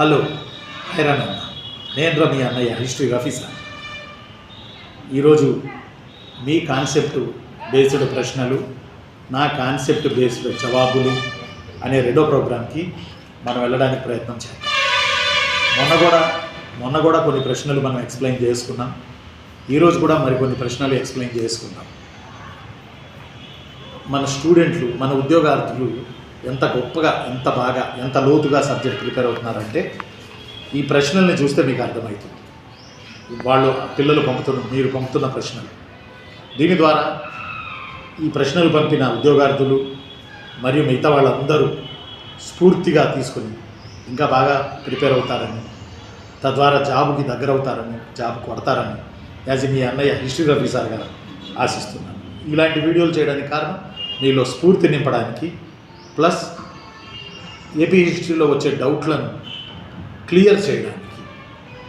Hello హైరాన్ అన్న. నేను రా మీ అన్నయ్య హిస్టరీ ఆఫీసర్. ఈరోజు మీ కాన్సెప్ట్ బేస్డ్ ప్రశ్నలు నా కాన్సెప్ట్ బేస్డ్ జవాబులు అనే రెండో ప్రోగ్రామ్కి మనం వెళ్ళడానికి ప్రయత్నం చేద్దాం. మొన్న కూడా మొన్న కూడా కొన్ని ప్రశ్నలు మనం ఎక్స్ప్లెయిన్ చేసుకున్నాం. ఈరోజు కూడా మరికొన్ని ప్రశ్నలు ఎక్స్ప్లెయిన్ చేసుకున్నాం మన స్టూడెంట్లు మన ఉద్యోగార్థులు ఎంత గొప్పగా ఎంత బాగా ఎంత లోతుగా సబ్జెక్ట్ ప్రిపేర్ అవుతున్నారంటే ఈ ప్రశ్నల్ని చూస్తే మీకు అర్థమవుతుంది. వాళ్ళు పిల్లలు పంపుతున్న మీరు పంపుతున్న ప్రశ్నలు. దీని ద్వారా ఈ ప్రశ్నలు పంపిన ఉద్యోగార్థులు మరియు మిగతా వాళ్ళందరూ స్ఫూర్తిగా తీసుకుని ఇంకా బాగా ప్రిపేర్ అవుతారని తద్వారా జాబుకి దగ్గర అవుతారని జాబ్ కొడతారని యాజ్ మీ అన్నయ్య హిస్టరీ ఆఫీసర్ గారు ఆశిస్తున్నాను. ఇలాంటి వీడియోలు చేయడానికి కారణం మీలో స్ఫూర్తి నింపడానికి ప్లస్ ఏపీ హిస్టరీలో వచ్చే డౌట్లను క్లియర్ చేయడానికి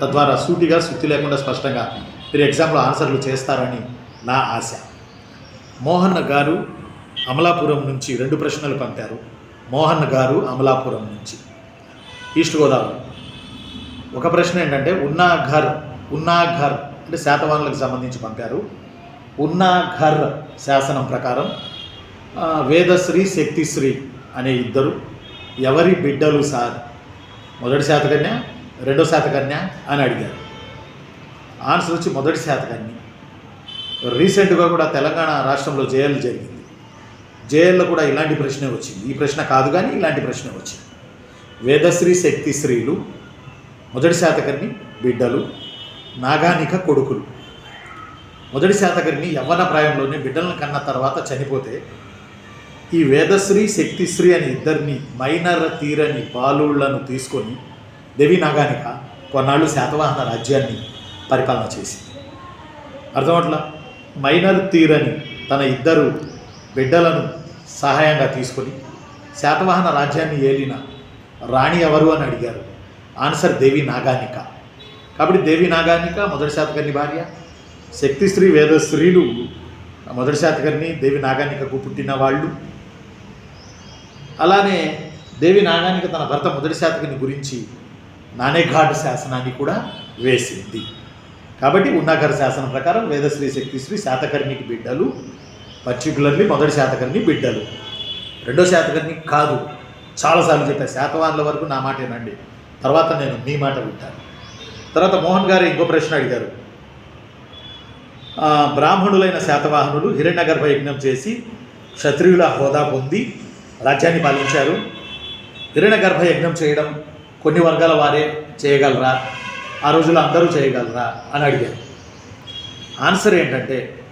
తద్వారా సూటిగా శుద్ధి లేకుండా స్పష్టంగా మీరు ఎగ్జామ్లో ఆన్సర్లు చేస్తారని నా ఆశ. మోహన్ గారు అమలాపురం నుంచి రెండు ప్రశ్నలు పంపారు. మోహన్ గారు అమలాపురం నుంచి. ఈస్ట్ గోదావరి. ఒక ప్రశ్న ఏంటంటే ఉన్నా ఘర్ ఉన్నా ఘర్ అంటే శాతవాహనులకు సంబంధించి పంపారు. ఉన్నా ఘర్ శాసనం ప్రకారం వేదశ్రీ శక్తిశ్రీ అనే ఇద్దరు ఎవరి బిడ్డలు సార్? మొదటి శాతకన్య రెండో శాతకన్య అని అడిగారు. ఆన్సర్ వచ్చి మొదటి శాతకన్య. రీసెంట్గా కూడా తెలంగాణ రాష్ట్రంలో జైలు జరిగింది. జైల్లో కూడా ఇలాంటి ప్రశ్నే వచ్చింది. ఈ ప్రశ్న కాదు కానీ ఇలాంటి ప్రశ్న వచ్చింది. వేదశ్రీ శక్తి స్త్రీలు మొదటి శాతకర్ణి బిడ్డలు నాగానిక కొడుకులు. మొదటి శాతకర్ణి యవ్వన ప్రాయంలోనే బిడ్డలను కన్న తర్వాత చనిపోతే ఈ వేదశ్రీ శక్తిశ్రీ అని ఇద్దరిని మైనర్ తీరని బాలుళ్ళను తీసుకొని దేవి నాగానిక కొన్నాళ్ళు శాతవాహన రాజ్యాన్ని పరిపాలన చేసింది. అర్థమట్లా మైనర్ తీరని తన ఇద్దరు బిడ్డలను సహాయంగా తీసుకొని శాతవాహన రాజ్యాన్ని ఏలిన రాణి ఎవరు అని అడిగారు. ఆన్సర్ దేవి నాగానిక. కాబట్టి దేవి నాగానిక మొదటి శాతకర్ణి భార్య శక్తిశ్రీ వేదశ్రీలు మొదటి శాతకర్ణి దేవి నాగానికకు పుట్టిన వాళ్ళు. అలానే దేవి నాగానిక తన భర్త మొదటి శాతకర్ణి గురించి నానేఘాట్ శాసనాన్ని కూడా వేసింది. కాబట్టి ఉన్నాకర శాసనం ప్రకారం వేదశ్రీ శక్తిశ్రీ శాతకర్ణికి బిడ్డలు పర్టికులర్లీ మొదటి శాతకర్ణి బిడ్డలు. రెండో శాతకర్ణి కాదు. చాలాసార్లు చెప్పాను శాతవాహనుల వరకు నా మాట ఏనండి తర్వాత నేను మీ మాట వింటాను. తర్వాత మోహన్ గారు ఇంకో ప్రశ్న అడిగారు. బ్రాహ్మణులైన శాతవాహనులు హిరణ్యగర్భ యజ్ఞం చేసి క్షత్రియుల హోదా పొంది రాజ్యాన్ని పాలించారు. గర్భ యజ్ఞం చేయడం కొన్ని వర్గాల వారే చేయగలరా? ఆ రోజుల్లో అందరూ చేయగలరా? అని అడిగారు. ఆన్సర్ ఏంటంటే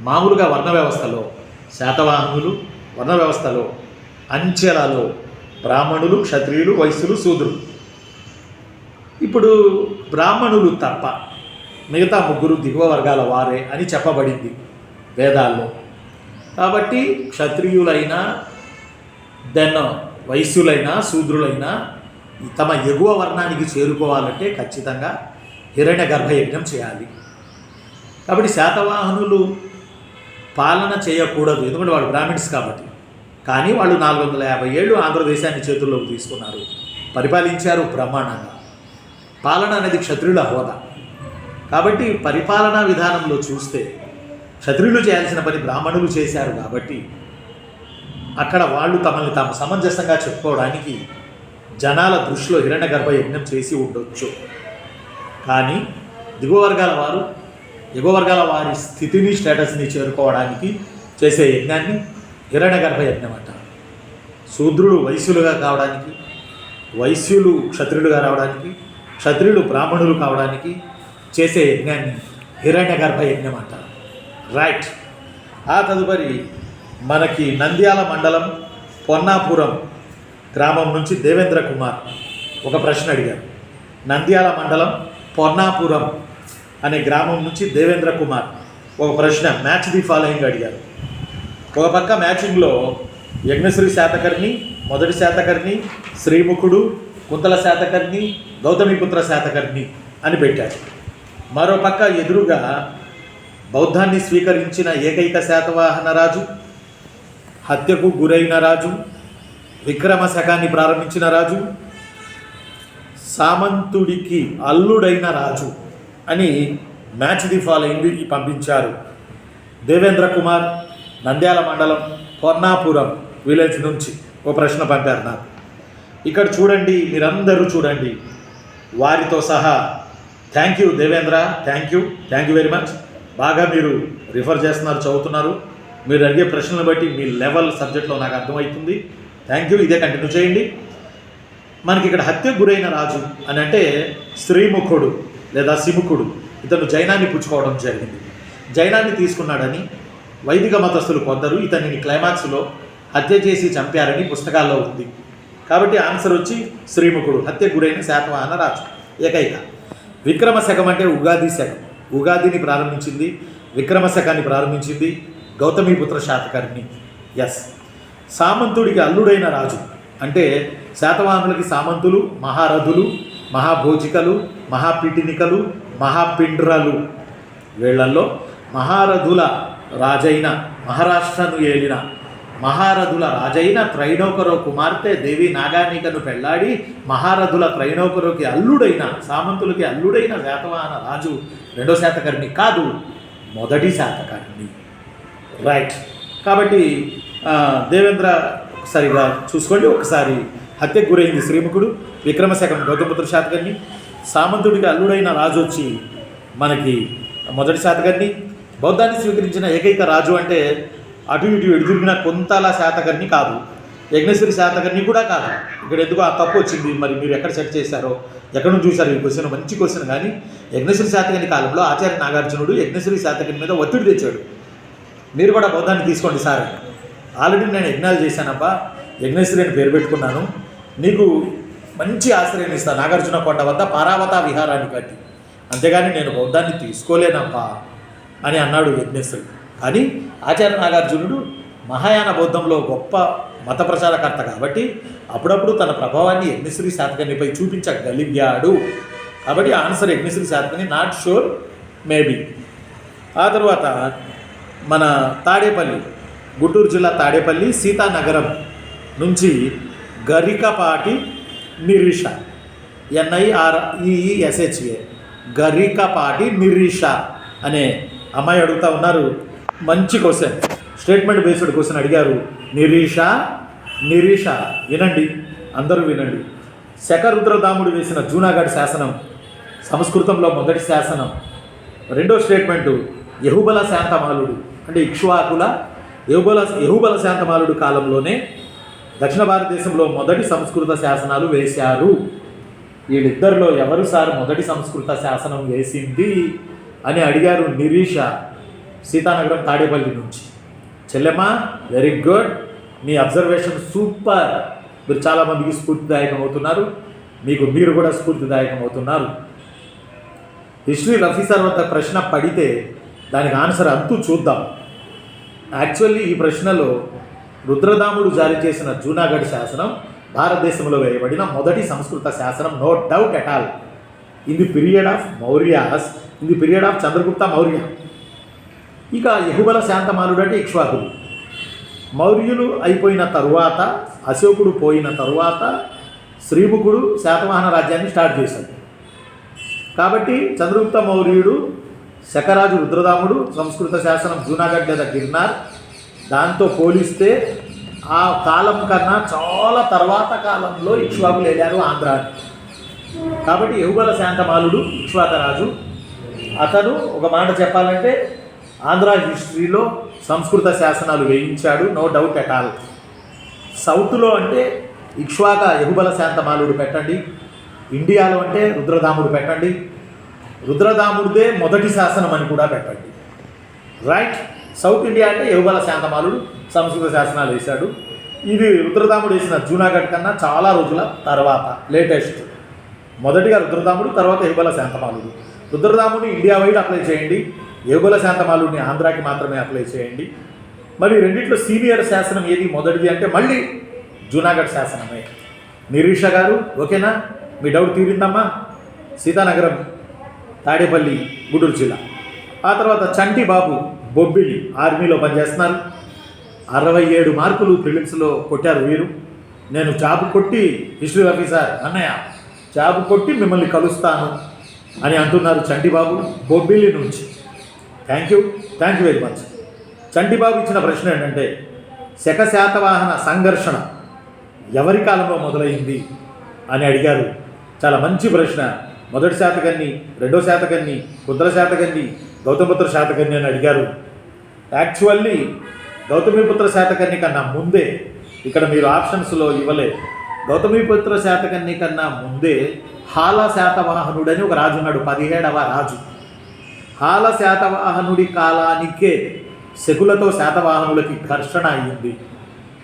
మామూలుగా వర్ణ వ్యవస్థలో శాతవాహనులు వర్ణ వ్యవస్థలో అంచెలలో బ్రాహ్మణులు క్షత్రియులు వైశ్యులు శూద్రులు. ఇప్పుడు బ్రాహ్మణులు తప్ప మిగతా ముగ్గురు దిగువ వర్గాల వారే అని చెప్పబడింది వేదాల్లో. కాబట్టి క్షత్రియులైనా దెన్ వైశ్యులైనా శూద్రులైనా తమ ఎగువ వర్ణానికి చేరుకోవాలంటే ఖచ్చితంగా హిరణ్య గర్భయజ్ఞం చేయాలి. కాబట్టి శాతవాహనులు పాలన చేయకూడదు. ఎందుకంటే వాళ్ళు బ్రాహ్మిన్స్ కాబట్టి. కానీ వాళ్ళు నాలుగు వందల యాభై ఏళ్ళు ఆంధ్రదేశాన్ని చేతుల్లోకి తీసుకున్నారు. పరిపాలించారు బ్రహ్మాండంగా. పాలన అనేది క్షత్రియుల హోదా. కాబట్టి పరిపాలనా విధానంలో చూస్తే క్షత్రియులు చేయాల్సిన పని బ్రాహ్మణులు చేశారు కాబట్టి అక్కడ వాళ్ళు తమల్ని తాము సమంజసంగా చెప్పుకోవడానికి జనాల దృష్టిలో హిరణ్య గర్భ యజ్ఞం చేసి ఉండొచ్చు. కానీ దిగువ వర్గాల వారు ఎగువ వర్గాల వారి స్థితిని స్టేటస్ని చేరుకోవడానికి చేసే యజ్ఞాన్ని హిరణ్య గర్భ యజ్ఞం అంటారు శూద్రులు వైశ్యులుగా కావడానికి వైశ్యులు క్షత్రియులుగా రావడానికి క్షత్రియులు బ్రాహ్మణులు కావడానికి చేసే యజ్ఞాన్ని హిరణ్య గర్భ యజ్ఞం అంటారు రైట్ ఆ తదుపరి మనకి నంద్యాల మండలం పొన్నాపురం గ్రామం నుంచి దేవేంద్ర కుమార్ ఒక ప్రశ్న అడిగారు. నంద్యాల మండలం పొన్నాపురం అనే గ్రామం నుంచి దేవేంద్ర కుమార్ ఒక ప్రశ్న మ్యాచ్ ది ఫాలోయింగ్ అడిగారు. ఒక పక్క మ్యాచింగ్లో యజ్ఞశ్రీ శాతకర్ణి మొదటి శాతకర్ణి శ్రీముఖుడు కుంతల శాతకర్ణి గౌతమిపుత్ర శాతకర్ణి అని పెట్టారు. మరో పక్క ఎదురుగా బౌద్ధాన్ని స్వీకరించిన ఏకైక శాతవాహన రాజు హత్యకు గురైన రాజు విక్రమ శకాన్ని ప్రారంభించిన రాజు సామంతుడికి అల్లుడైన రాజు అని మ్యాచ్ ది ఫాలోయింగ్ పంపించారు. దేవేంద్ర కుమార్ నంద్యాల మండలం పొన్నాపురం విలేజ్ నుంచి ఒక ప్రశ్న పంపారు నాకు. ఇక్కడ చూడండి మీరందరూ చూడండి. వారితో సహా thank you Devendra thank you thank you very much. బాగా మీరు రిఫర్ చేస్తున్నారు చదువుతున్నారు. మీరు అడిగే ప్రశ్నలను బట్టి మీ లెవెల్ సబ్జెక్ట్లో నాకు అర్థమవుతుంది. థ్యాంక్ యూ ఇదే కంటిన్యూ చేయండి. మనకి ఇక్కడ హత్యకు గురైన రాజు అని అంటే శ్రీముఖుడు లేదా సిముఖుడు. ఇతను జైనాన్ని పుచ్చుకోవడం జరిగింది. జైనాన్ని తీసుకున్నాడని వైదిక మతస్థులు కొందరు ఇతనిని క్లైమాక్స్లో హత్య చేసి చంపారని పుస్తకాల్లో ఉంది. కాబట్టి ఆన్సర్ వచ్చి శ్రీముఖుడు హత్యకు గురైన శాతవాహన రాజు ఏకైక. విక్రమ శకం అంటే ఉగాది శకం. ఉగాదిని ప్రారంభించింది విక్రమ శకాన్ని ప్రారంభించింది గౌతమీపుత్ర శాతకర్ణి. ఎస్ సామంతుడికి అల్లుడైన రాజు. అంటే శాతవాహనులకి సామంతులు మహారథులు మహాభోజికలు మహాపిటినికలు మహాపిండ్రలు. వీళ్ళల్లో మహారథుల రాజైన మహారాష్ట్రను ఏలిన మహారథుల రాజైన త్రైనోకరో కుమార్తె దేవి నాగానికను పెళ్ళాడి మహారథుల త్రైనోకరుకి అల్లుడైన సామంతులకి అల్లుడైన శాతవాహన రాజు రెండో శాతకర్ణి కాదు మొదటి శాతకర్ణి. రైట్ కాబట్టి దేవేంద్ర ఒకసారిగా చూసుకోండి. ఒకసారి హత్యకు గురైంది శ్రీముఖుడు విక్రమశకం గౌతమపుత్ర శాతకర్ణి. సామంతుడికి అల్లుడైన రాజు వచ్చి మనకి మొదటి శాతకర్ణి. బౌద్ధాన్ని స్వీకరించిన ఏకైక రాజు అంటే అటు ఇటు ఎడుదిరిగిన కొంతల శాతకర్ణి కాదు. యజ్ఞశ్వరి శాతకర్ణి కూడా కాదు. ఇక్కడ ఎందుకు ఆ తప్పు వచ్చింది. మరి మీరు ఎక్కడ సెట్ చేశారో ఎక్కడ నుంచి చూశారు ఈ క్వశ్చన్ మంచి క్వశ్చన్ కానీ యజ్ఞశ్వరి శాతకర్ణి కాలంలో ఆచార్య నాగార్జునుడు యజ్ఞశ్వరి శాతకర్ణి మీద ఒత్తిడి తెచ్చాడు. మీరు కూడా బౌద్ధాన్ని తీసుకోండి సార్. ఆల్రెడీ నేను యజ్ఞాలు చేశానప్పా యజ్ఞేశ్వరి అని పేరు పెట్టుకున్నాను. నీకు మంచి ఆశ్రయం ఇస్తాను నాగార్జున కొండ వద్ద పారావత విహారాన్ని కట్టి. అంతేగాని నేను బౌద్ధాన్ని తీసుకోలేనప్పా అని అన్నాడు యజ్ఞేశ్వరుడు కానీ ఆచార్య నాగార్జునుడు మహాయాన బౌద్ధంలో గొప్ప మత ప్రచారకర్త కాబట్టి అప్పుడప్పుడు తన ప్రభావాన్ని యజ్ఞశ్రీ శాతకనిపై చూపించగలిగాడు. కాబట్టి answer Yajnasri Satakani not sure maybe. ఆ తర్వాత మన తాడేపల్లి గుంటూరు జిల్లా తాడేపల్లి సీతానగరం నుంచి గరికపాటి నిరీష ఎన్ఐఆర్ ఈఈఎస్హెచ్ఏ గరికపాటి నిరీష అనే అమ్మాయి అడుగుతా ఉన్నారు. మంచి క్వశ్చన్ స్టేట్మెంట్ బేస్డ్ క్వశ్చన్ అడిగారు. నిరీష నిరీష వినండి. అందరూ వినండి. శకరుద్రదాముడు వేసిన జూనాగఢ్ శాసనం సంస్కృతంలో మొదటి శాసనం. రెండో స్టేట్మెంటు యహుబల శాంతమాలుడు అంటే ఇక్ష్వాకుల యహుబల యహుబల శాంతమాలుడు కాలంలోనే దక్షిణ భారతదేశంలో మొదటి సంస్కృత శాసనాలు వేశారు. వీళ్ళిద్దరిలో ఎవరు సార్ మొదటి సంస్కృత శాసనం వేసింది అని అడిగారు నిరీష సీతానగరం తాడేపల్లి నుంచి. చెల్లెమ్మ వెరీ గుడ్ మీ అబ్జర్వేషన్ సూపర్ మీరు చాలామందికి స్ఫూర్తిదాయకం అవుతున్నారు మీకు మీరు కూడా స్ఫూర్తిదాయకం అవుతున్నారు హిస్టరీ రఫీసర్ వద్ద ప్రశ్న పడితే దానికి ఆన్సర్ అంతూ చూద్దాం. యాక్చువల్లీ ఈ ప్రశ్నలో రుద్రదాముడు జారీ చేసిన జూనాగఢ్ శాసనం భారతదేశంలో వేయబడిన మొదటి సంస్కృత శాసనం no doubt at all. In the period of Mauryas in the period of Chandragupta Maurya. ఇక యహుబల శాంతమానుడు అంటే ఇక్ష్వాకుడు. మౌర్యులు అయిపోయిన తరువాత అశోకుడు పోయిన తరువాత శ్రీముఖుడు శాతవాహన రాజ్యాన్ని స్టార్ట్ చేశాడు. కాబట్టి చంద్రగుప్త మౌర్యుడు శకరాజు రుద్రదాముడు సంస్కృత శాసనం జూనాగఢ్ లేదా గిర్నార్. దాంతో పోలిస్తే ఆ కాలం కన్నా చాలా తర్వాత కాలంలో ఇక్ష్వాకులు వెళ్ళారు ఆంధ్రాని కాబట్టి యహుబల శాంతమాలుడు ఇక్ష్వాకరాజు అతను ఒక మాట చెప్పాలంటే ఆంధ్ర హిస్టరీలో సంస్కృత శాసనాలు వేయించాడు నో డౌట్ ఎట్ ఆల్. సౌత్లో అంటే ఇక్ష్వాక ఎహుబల శాంతమాలుడు పెట్టండి. ఇండియాలో అంటే రుద్రదాముడు పెట్టండి. రుద్రదాముడిదే మొదటి శాసనం అని కూడా పెట్టండి. రైట్ సౌత్ ఇండియా అంటే యువబల శాంతమాలుడు సంస్కృత శాసనాలు వేశాడు. ఇది రుద్రదాముడు వేసిన జూనాగఢ్ కన్నా చాలా రోజుల తర్వాత లేటెస్ట్ మొదటిగా రుద్రదాముడు తర్వాత యువబల శాంతమాలుడు రుద్రదాముడిని ఇండియా వైడ్ అప్లై చేయండి. యహుబల శాంతమాలుడిని ఆంధ్రాకి మాత్రమే అప్లై చేయండి. మరి రెండిట్లో సీనియర్ శాసనం ఏది మొదటిది అంటే మళ్ళీ జూనాగఢ్ శాసనమే. నిరీష గారు ఓకేనా? మీ డౌట్ తీరిందమ్మా? సీతానగరం తాడేపల్లి గుంటూరు జిల్లా. ఆ తర్వాత చంటి బాబు బొబ్బిలి ఆర్మీలో పనిచేస్తున్నారు. అరవై ఏడు మార్కులు ప్రిలిమ్స్లో కొట్టారు వీరు. నేను జాబు కొట్టి హిస్టరీ ఆఫీసర్ అన్నయ్య జాబు కొట్టి మిమ్మల్ని కలుస్తాను అని అంటున్నారు చంటిబాబు బొబ్బిలి నుంచి. Thank you thank you very much Chantibabu ఇచ్చిన ప్రశ్న ఏంటంటే శక శాతవాహన సంఘర్షణ ఎవరి కాలంలో మొదలైంది అని అడిగారు. చాలా మంచి ప్రశ్న. మొదటి శాతకర్ణి రెండో శాతకర్ణి కుద్ర శాతకర్ణి గౌతమపుత్ర శాతకర్ణి అని అడిగారు. యాక్చువల్లీ గౌతమిపుత్ర శాతకర్ణి కన్నా ముందే ఇక్కడ మీరు ఆప్షన్స్లో ఇవ్వలే. గౌతమిపుత్ర శాతకర్ణి కన్నా ముందే హాల శాతవాహనుడని ఒక రాజు ఉన్నాడు పదిహేడవ రాజు. హాల శాతవాహనుడి కాలానికే శకులతో శాతవాహనులకి ఘర్షణ అయ్యింది.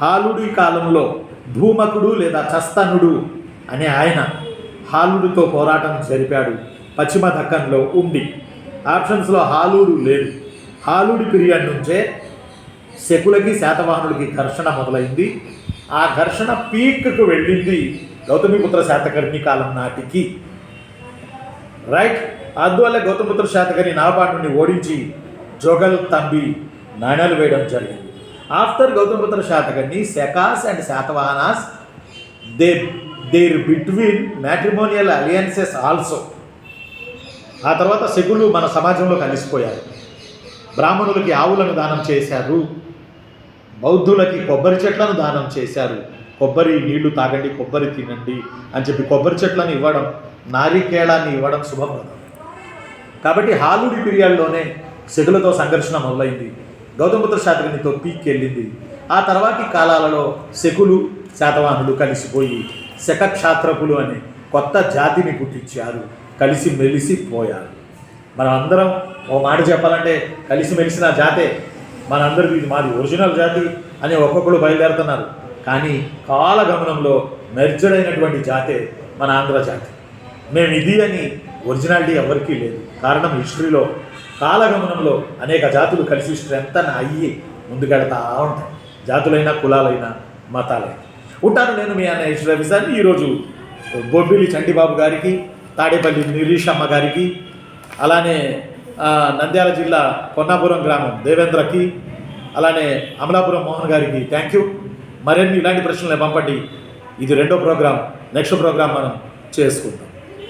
హాలుడి కాలంలో భూమకుడు లేదా చస్తనుడు అనే ఆయన హాలుడితో పోరాటం జరిపాడు. పశ్చిమ దక్కన్లో ఉండి. ఆప్షన్స్లో హాలుడు లేదు హాలుడి పీరియడ్ నుంచే శకులకి శాతవాహనుడికి ఘర్షణ మొదలైంది. ఆ ఘర్షణ పీక్కు వెళ్ళింది గౌతమిపుత్ర శాతకర్ణి కాలం నాటికి. రైట్? అందువల్ల గౌతమిపుత్ర శాతకర్ణి నాపాండుని ఓడించి జోగల్ తంబి నాణ్యాలు వేయడం జరిగింది. After Gautamiputra Satakarni Sakas and Satavahanas they there between matrimonial alliances also ఆ తర్వాత శకులు మన సమాజంలో కలిసిపోయారు. బ్రాహ్మణులకి ఆవులను దానం చేశారు. బౌద్ధులకి కొబ్బరి చెట్లను దానం చేశారు. కొబ్బరి నీళ్ళు తాగండి కొబ్బరి తినండి అని చెప్పి కొబ్బరి చెట్లను ఇవ్వడం నారికేళాన్ని ఇవ్వడం శుభప్రదం కాబట్టి హాలుడి పీరియడ్లోనే శకులతో సంఘర్షణ మొదలైంది. గౌతమపుత్ర శాతకర్ణితో పీక్ వెళ్ళింది ఆ తర్వాతి కాలాలలో శకులు శాతవాహనులు కలిసిపోయి శకక్షాత్రపులు అనే కొత్త జాతిని పుట్టించారు కలిసి మెలిసి పోయారు. మనం అందరం ఓ మాట చెప్పాలంటే కలిసి మెలిసిన జాతే. మనందరిది ఇది మాది ఒరిజినల్ జాతి అని ఒక్కొక్కరు బయలుదేరుతున్నారు. కానీ కాలగమనంలో మెర్జడైనటువంటి అయినటువంటి జాతే మన ఆంధ్ర జాతి. మేము ఇది అని ఒరిజినాలిటీ ఎవరికీ లేదు. కారణం హిస్టరీలో కాలగమనంలో అనేక జాతులు కలిసి స్ట్రెంగ్త్ అని అయ్యి ముందుకెడతా ఉంటాయి. జాతులైనా కులాలైనా మతాలైనా. ఉంటాను నేను మీ అన్న హిస్టరీ రవిసారి. ఈరోజు బొబ్బిలి చంటిబాబు గారికి తాడేపల్లి నిరీషమ్మ గారికి అలానే నంద్యాల జిల్లా కొన్నాపురం గ్రామం దేవేంద్రకి అలానే అమలాపురం మోహన్ గారికి థ్యాంక్ యూ మరిన్ని ఇలాంటి ప్రశ్నలు పంపండి. ఇది రెండో ప్రోగ్రాం. నెక్స్ట్ ప్రోగ్రాం మనం చేసుకుంటాం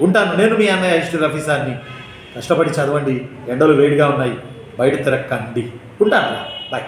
ఉంటాను నేను మీ అన్నయ్య హిస్టరీ రఫీసాన్ని కష్టపడి చదవండి. ఎండలు వేడిగా ఉన్నాయి. బయట తిరక్కండి. ఉంటాను. బాయ్